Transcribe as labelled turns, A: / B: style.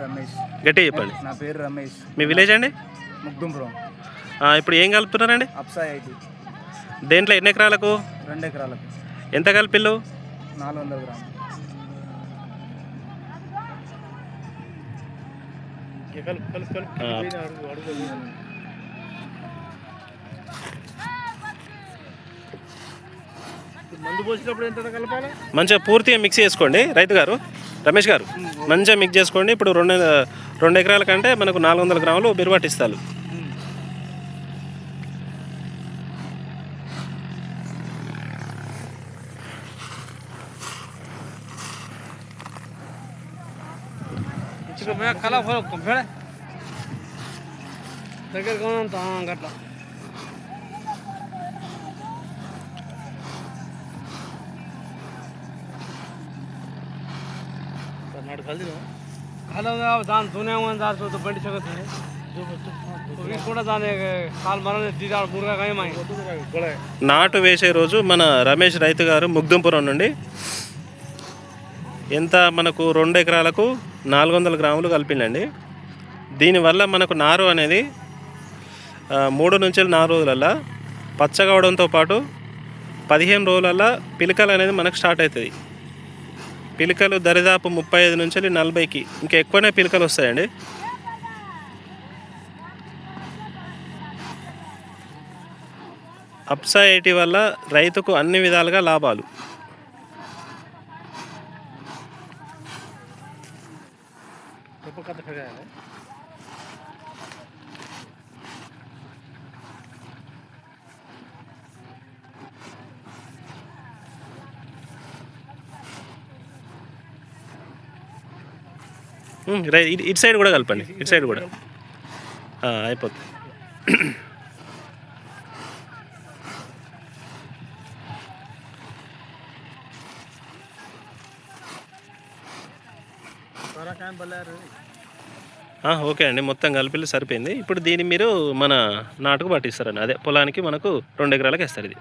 A: రమేష్.
B: గట్టిగా చెప్పండి.
A: నా పేరు రమేష్.
B: మీ విలేజ్ అండి?
A: ముగ్దుంపురం.
B: ఆ, ఇప్పుడు ఏం కలుపుతున్నారండి?
A: అప్సాయ్ ఐటీ.
B: దేంట్లో ఎన్ని ఎకరాలకు?
A: రెండు ఎకరాలకు.
B: ఎంత కలిపిల్లు?
A: నాలుగు వందల గ్రాములు.
B: ఆ,
A: మందు పోసినప్పుడు ఎంత కలపాలి?
B: మంచిగా పూర్తిగా మిక్స్ చేసుకోండి రైతు గారు. రమేష్ గారు మంచిగా మిక్స్ చేసుకోండి. ఇప్పుడు రెండు రెండు ఎకరాల కంటే మనకు నాలుగు వందల గ్రాములు బిరువాటిస్తారు
A: దగ్గర దగ్గర కొనంత గట్ల హలో దాని తునేమో దాని చూద్దాం బండి చదువుతుంది కూడా దాని కాలు మరణ మురుగా
B: నాటు వేసే రోజు మన రమేష్ రైతు గారు ముగ్ధంపురం నుండి ఎంత మనకు రెండు ఎకరాలకు నాలుగు వందల గ్రాములు కలిపిండండి దీనివల్ల మనకు నారు అనేది మూడు నుంచి నాలుగు రోజులల్లా పచ్చగవడంతో పాటు పదిహేను రోజులల్లా పిలకలు అనేది మనకు స్టార్ట్ అవుతుంది పిలకలు దరిదాపు ముప్పై ఐదు నుంచి నలభైకి. ఇంకా ఎక్కువనే పిలకలు వస్తాయండి. అప్సా ఎయిటీ వల్ల రైతుకు అన్ని విధాలుగా లాభాలు. ఇటు- సైడ్ కూడా కలపండి. ఇటు సైడ్ కూడా. అయిపోతుంది ఓకే అండి. మొత్తం కలిపి సరిపోయింది. ఇప్పుడు దీన్ని మీరు మన నాటుకు పట్టిస్తారండి. అదే పొలానికి మనకు రెండు ఎకరాలకు వేస్తారు ఇది.